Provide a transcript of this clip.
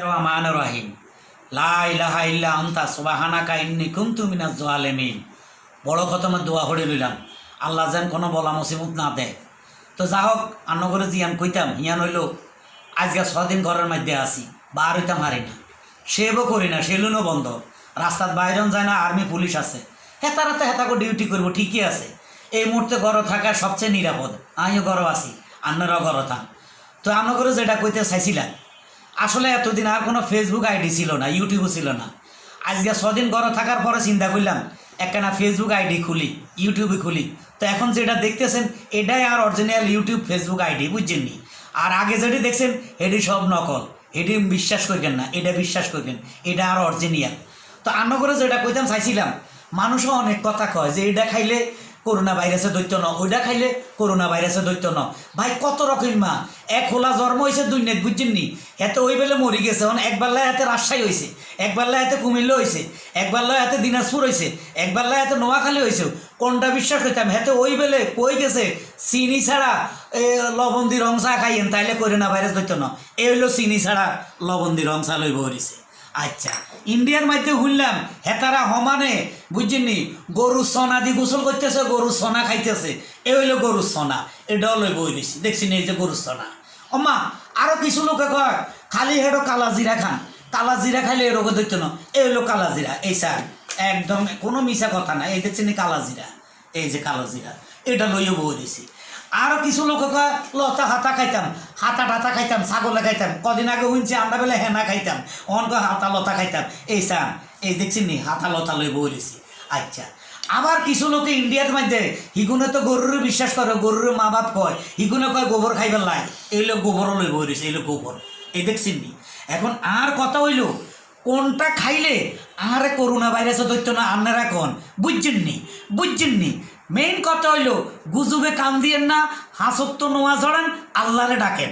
রহিম লা ইলাহা ইল্লা সুবহানাকা ইন্নী কুনতু মিনাজ জালিমিন বড় খতমে দোয়া করে লইলাম। আল্লাহ যেন কোনো বলা মুসিবত না দেয়। তো যা হোক আন্নগরে জিয়ান কইতাম হিয়ান হইল, আজকে ছদিন ঘরের মধ্যে আসি বার হইতাম হারি না। সেবও করি না, সেলুনও বন্ধ। রাস্তার বাইরেও যায় না, আর্মি, পুলিশ আছে। হেতারাতে হেতাকে ডিউটি করব, ঠিকই আছে। এই মুহূর্তে ঘর থাকা সবচেয়ে নিরাপদ। আমিও ঘর আছি আন্নারাও ঘর থাক। তো আন্নগরে যেটা কইতে চাইছিলাম আসলে এতদিন আর কোনো ফেসবুক আইডি ছিল না ইউটিউবও ছিল না। আজকে ছদিন ঘরে থাকার পরে চিন্তা করলাম, একখানা ফেসবুক আইডি খুলি ইউটিউবে খুলি। তো এখন যেটা দেখতেছেন, এটাই আর অরিজিনাল ইউটিউব ফেসবুক আইডি বুঝছেন নি? আর আগে যেটি দেখছেন, এটি সব নকল। এটি বিশ্বাস করবেন না, এটা বিশ্বাস করবেন, এটা আর অরিজিনাল তো আন্ন করে যেটা কইতাম চাইছিলাম, মানুষও অনেক কথা কয় যে এটা খাইলে করোনা ভাইরাসে দৈত্য ন। ওইটা খাইলে করোনা ভাইরাসে দৈত্য ন। ভাই, কত রকম মা। এক হোলা জন্ম হয়েছে দুই নেট, বুঝছেন নি? এত ওই বেলে মরি গেছে। এখন একবার হাতে রাজশাহী হয়েছে একবার হাতে কুমিল্লা হয়েছে একবার হাতে দিনাজপুর হয়েছে একবার হাতে নোয়াখালী হয়েছে কোনটা বিশ্বাস করতাম? হেতে ওই বেলে কই গেছে? চিনি ছাড়া, এ লবন্দি রং চা খাইয়েন, তাইলে করোনা ভাইরাস দৈত্য ন। এই হইল চিনি ছাড়া লবন্দি রং চা লইব হরিছে। আচ্ছা ইন্ডিয়ার মধ্যে শুনলাম হেতারা সমানে বুঝছেননি? গরু সনা দি গোসল করতেছে গরু সনা খাইতেছে। এ হইল গরু সোনা এটাও লই বই দিছি। দেখছি এই যে গরু সনা। অমা আরও কিছু লোকে কয়, খালি হেডো কালা জিরা খান। কালা জিরা খাইলে এ রোগে ধরতো না। এই হইল কালা জিরা। এই স্যার, একদম কোনো মিশা কথা না। এই দেখছেন কালা জিরা? এই যে কালা জিরা। এটা লইও বই দিছি। আরও কিছু লোক লতা হাতা খাইতাম, হাতা টাতা খাইতাম, ছাগলে খাইতাম কদিন আগে শুনছি আমরা বেলা হেনা খাইতাম। অন কয়, হাতা লতা খাইতাম। এই চান এই দেখছি নি, হাতা লতা লই বলেছি। আচ্ছা আবার কিছু লোকে ইন্ডিয়ার মধ্যে, হিগুনে তো গরুর বিশ্বাস করে, গরুর মা বাপ কয়, হিগুনে কয়, গোবর খাইবার লাই? এই লোক গোবরও লই বলেছে, এই লোক গোবর। এই দেখছেন নি? এখন আর কথা হইল কোনটা খাইলে? আরে করোনা ভাইরাসে ধরতো না আপনারা এখন। বুঝছেন নি বুঝছেন নি মেইন কথা হইল, গুজুবে কান দিয়েন না, হাসত্ব নোয়া ঝড়ান আল্লাহরে ডাকেন।